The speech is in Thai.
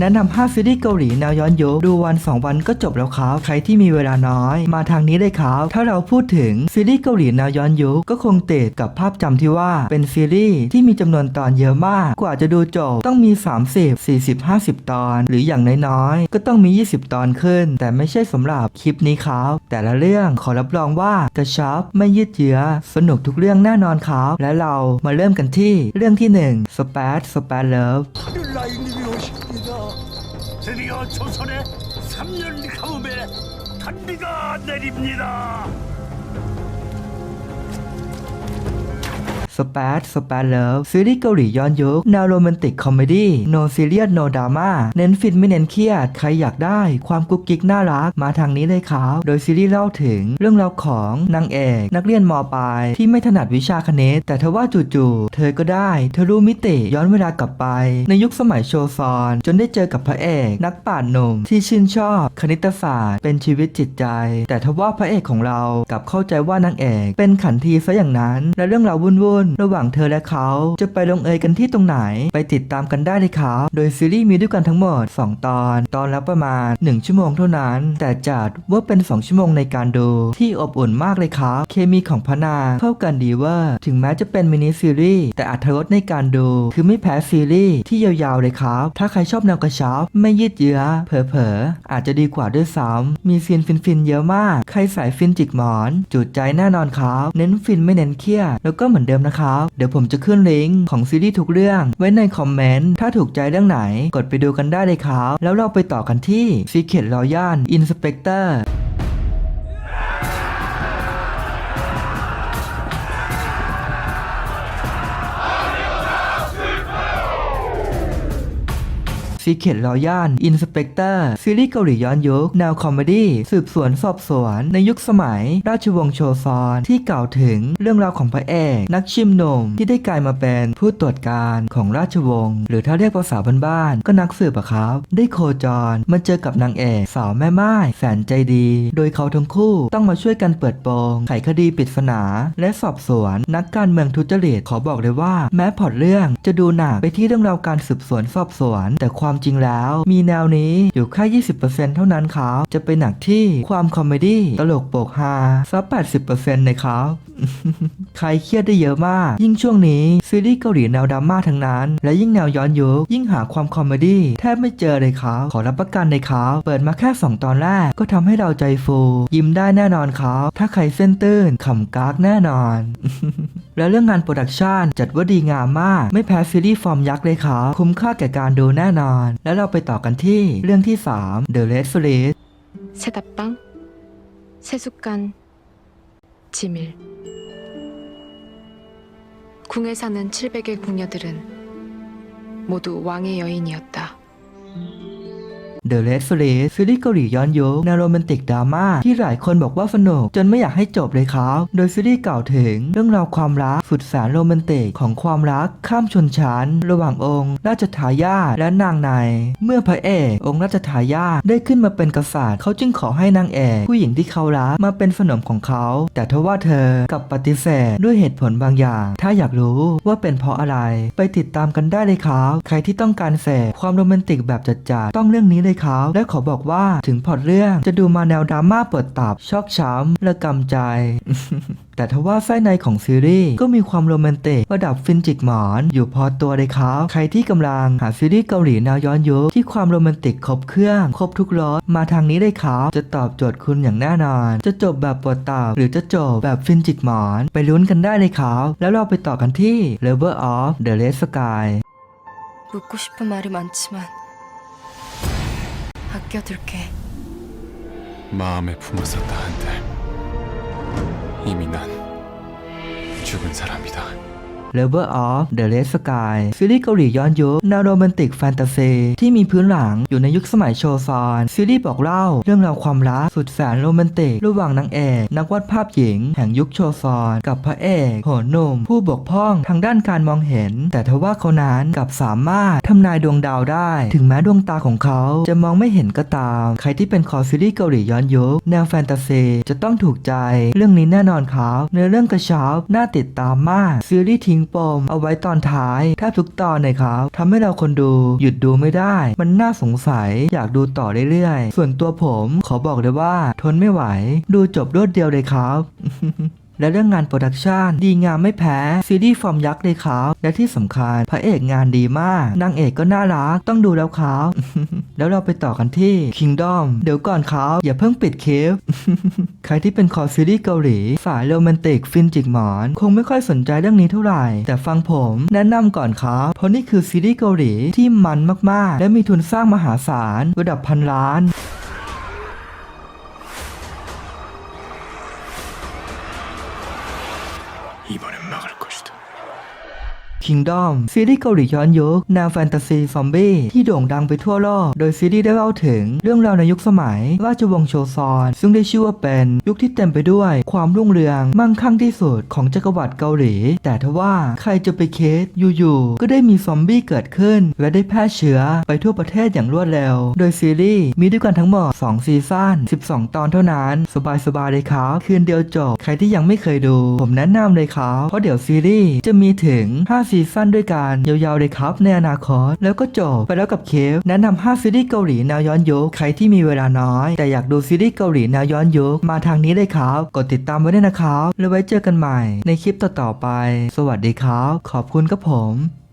แนะนำ5ซีรีส์เกาหลีแนวย้อนยุคดูวัน 2 วันก็จบแล้วครับ ใครที่มีเวลาน้อย มาทางนี้เลยครับ ถ้าเราพูดถึงซีรีส์เกาหลีแนวย้อนยุคก็คงติดกับภาพจำที่ว่าเป็นซีรีส์ที่มีจำนวนตอนเยอะมาก กว่าจะดูจบต้องมี 30 40 50 ตอน หรืออย่างน้อยๆก็ต้องมี 20 ตอนขึ้น แต่ไม่ใช่สำหรับคลิปนี้ครับแต่ละเรื่องขอรับรองว่ากระชับไม่ยืดเยื้อสนุกทุกเรื่องแน่นอนครับและเรามาเริ่มกันที่เรื่องที่1 s p a c e s p a c e Love 조선의 3년 가뭄에 단비가 내립니다. สเปซสเปซเลิฟซีรีส์เกาหลีย้อนยุคแนวโรแมนติกคอมเมดี้โนซีเรียสโนดราม่าเน้นฟินไม่เน้นเครียด ใครอยากได้ ความกุ๊กกิ๊กน่ารักมาทางนี้เลยครับโดยซีรีส์เล่าถึงเรื่องราวของนางเอก นักเรียนมปลายที่ไม่ถนัดวิชาคณิตแต่ทว่าจู่ๆเธอก็ได้ทะลุมิติย้อนเวลากลับไป ในยุคสมัยโชซอน จนได้เจอกับพระเอก นักปราชญ์หนุ่มที่ชื่นชอบ คณิตศาสตร์ เป็นชีวิตจิตใจ แต่ทว่าพระเอกของเรากลับเข้าใจว่านางเอก เป็นขันทีซะอย่างนั้น และเรื่องราววุ่นระหว่างเธอและเขาจะไปลงเอยกันที่ตรงไหน ไปติดตามกันได้เลยครับ โดยซีรีส์มีด้วยกันทั้งหมด 2 ตอน ตอนละประมาณ 1 ชั่วโมงเท่านั้น แต่จัดว่าเป็น 2 ชั่วโมงในการดูที่อบอุ่นมากเลยครับ เคมีของพนาเข้ากันดีว่า ถึงแม้จะเป็นมินิซีรีส์แต่อัธรสในการดู คือไม่แพ้ซีรีส์ที่ยาวๆเลยครับ ถ้าใครชอบแนวกระชับไม่ยืดเยื้อเผลอๆอาจจะดีกว่าด้วยซ้ำมีซีนฟินๆเยอะมาก ใครสายฟินจิกหมอน จุดใจแน่นอนครับ เน้นฟินไม่เน้นเครียดแล้วก็เหมือนเดิมนะครับเดี๋ยวผมจะขึ้นลิงก์ของซีรีส์ทุกเรื่องไว้ในคอมเมนต์ ถ้าถูกใจเรื่องไหนกดไปดูกันได้เลยครับ แล้วเราไปต่อกันที่ Secret Royal Inspector ซีเค t รอยัลอินสเปกเตอร์ซีรีส์เกาหลีย้อนยุค แนวคอมเมดี้สืบสวนสอบสวนในยุคสมัย ราชวงศ์โชซอน ที่กล่าวถึงเรื่องราวของพระเอก นักชิมนม ที่ได้กลายมาเป็นผู้ตรวจการของราชวงศ์หรือถ้าเรียกภาษาบ้านๆก็นักสืบอะครับ ได้โคจรมาเจอกับนางเอกสาวแม่ไม้แสนใจดี โดยเขาทั้งคู่ต้องมาช่วยกันเปิดโปงไขคดีปริศนา และสอบสวน นักการเมืองทุจริตขอบอกเลยว่า แม้พอตเรื่อง จะดูหนักไปที่เรื่องราวการสืบสวนสอบสวน แต่ความจริงแล้วมีแนวนี้อยู่แค่ 20%เท่านั้นครับจะเป็นหนักที่ความคอมเมดี้ตลกโปกฮาสัก80%เลยครับใครเครียดได้เยอะมาก ยิ่งช่วงนี้ซีรีส์เกาหลีแนวดราม่าทั้งนั้น และยิ่งแนวย้อนยุคยิ่งหาความคอมเมดี้แทบไม่เจอเลยครับขอรับประกันเลยครับเปิดมาแค่ 2 ตอนแรกก็ทำให้เราใจฟู ยิ้มได้แน่นอนครับถ้าใครเส้นตื้นขำกากแน่นอน และเรื่องงานโปรดักชันจัดว่าดีงามมาก ไม่แพ้ซีรีส์ฟอร์มยักษ์เลยครับ คุ้มค่าแก่การดูแน่นอน แล้วเราไปต่อกันที่เรื่องที่ 3 The Red Fleet 새답방 세숫간 지밀 궁에 사는 700의 궁녀들은 모두 왕의 여인이었다. The Red Fleet ซีรีส์เกาหลีย้อนยุคแนวโรแมนติกดราม่าที่หลายคนบอกว่าสนุกจนไม่อยากให้จบเลยครับ โดยซีรีส์กล่าวถึง เรื่องราวความรักสุดแสนโรแมนติกของความรักข้ามชนชั้น ระหว่างองค์ ราชทายาทและนางใน เมื่อพระเอกองค์ราชทายาทได้ขึ้นมาเป็นกษัตริย์เขาจึงขอให้นางเอกผู้หญิงที่เขารักมาเป็นสนมของเขา แต่ทว่าเธอกับปฏิเสธด้วยเหตุผลบางอย่าง ถ้าอยากรู้ว่าเป็นเพราะอะไร ไปติดตามกันได้เลยครับใครที่ต้องการเสพความโรแมนติกแบบจัดๆต้องเรื่องนี้เลยครับและขอบอกว่าถึงพล็อตเรื่องจะดูมาแนวดราม่าเปิดตับชอกช้ำและกำใจ แต่ทว่าไส้ในของซีรีส์ก็มีความโรแมนติกระดับฟินจิกหมอน อยู่พอตัวเลยครับ ใครที่กำลังหาซีรีส์เกาหลีแนวย้อนยุคที่ความโรแมนติกครบเครื่อง ครบทุกรสมาทางนี้เลยครับ จะตอบโจทย์คุณอย่างแน่นอน จะจบแบบปวดตับหรือจะจบแบบฟินจิกหมอน ไปลุ้นกันได้เลยครับ แล้วเราไปต่อกันที่ Lover of the Red Sky 묻고 싶은 말이 많지만 아껴둘게. 마음에 품었었다 한들 이미 난 죽은 사람이다. Lover of the Red Sky ซีรีส์เกาหลีย้อนยุคแนวโรแมนติกแฟนตาซีที่มีพื้นหลังอยู่ในยุคสมัยโชซอนซีรีส์บอกเล่าเรื่องราวความรักสุดแสนโรแมนติกระหว่างนางเอกนักวาดภาพหญิงแห่งยุคโชซอนกับพระเอกโหนหนุ่มผู้บกพร่องทางด้านการมองเห็น แต่ทว่าเขานั้นกับสามารถทำนายดวงดาวได้ ถึงแม้ดวงตาของเขาจะมองไม่เห็นก็ตาม ใครที่เป็นคอซีรีส์เกาหลีย้อนยุคแนวแฟนตาซีจะต้องถูกใจ เรื่องนี้แน่นอนครับเนื้อเรื่องกระชับน่าติดตามมากซีรีส์ทิ้งงปมเอาไว้ตอนท้ายแทบทุกตอนเลยครับทำให้เราคนดูหยุดดูไม่ได้ มันน่าสงสัยอยากดูต่อเรื่อยๆ ส่วนตัวผมขอบอกเลยว่า ทนไม่ไหว ดูจบรวดเดียวเลยครับ และเรื่องงานโปรดักชันดีงามไม่แพ้ซีรีส์ฟอร์มยักษ์เลยครับและที่สำคัญพระเอกงานดีมากนางเอกก็น่ารักต้องดูแล้วครับแล้วเราไปต่อกันที่ Kingdom เดี๋ยวก่อนครับอย่าเพิ่งปิดคลิปใครที่เป็นคอซีรีส์เกาหลีสายโรแมนติกฟินจิกหมอน คงไม่ค่อยสนใจเรื่องนี้เท่าไหร่ แต่ฟังผมแนะนำก่อนครับเพราะนี่คือซีรีส์เกาหลีที่มันมากๆ และมีทุนสร้างมหาศาลระดับพันล้าน 막을 것이다. Kingdom ซีรีส์เกาหลีย้อนยุคแนวแฟนตาซีซอมบี้ที่โด่งดังไปทั่วโลก โดยซีรีส์ได้เล่าถึงเรื่องราวในยุคสมัย ราชวงศ์โชซอน ซึ่งได้ชื่อว่าเป็นยุคที่เต็มไปด้วยความรุ่งเรืองมั่งคั่งที่สุดของจักรวรรดิเกาหลี แต่ทว่าใครจะไปคิดอยู่ๆก็ได้มีซอมบี้เกิดขึ้น และได้แพร่เชื้อไปทั่วประเทศอย่างรวดเร็ว โดยซีรีส์มีด้วยกันทั้งหมด 2 ซีซั่น 12 ตอนเท่านั้น สบายๆเลยครับ คืนเดียวจบ ใครที่ยังไม่เคยดู ผมแนะนำเลยครับ เพราะเดี๋ยวซีรีส์จะมีถึง5ซีซั่นด้วยกัน ยาวๆเลยครับ ในอนาคต แล้วก็จบไปแล้วกับเคฟแนะนำ5ซีรีส์เกาหลีแนวย้อนยุคใครที่มีเวลาน้อย แต่อยากดูซีรีส์เกาหลีแนวย้อนยุคมาทางนี้เลยครับ กดติดตามไว้ด้วยนะครับ แล้วไว้เจอกันใหม่ ในคลิปต่อๆไป สวัสดีครับ ขอบคุณครับผม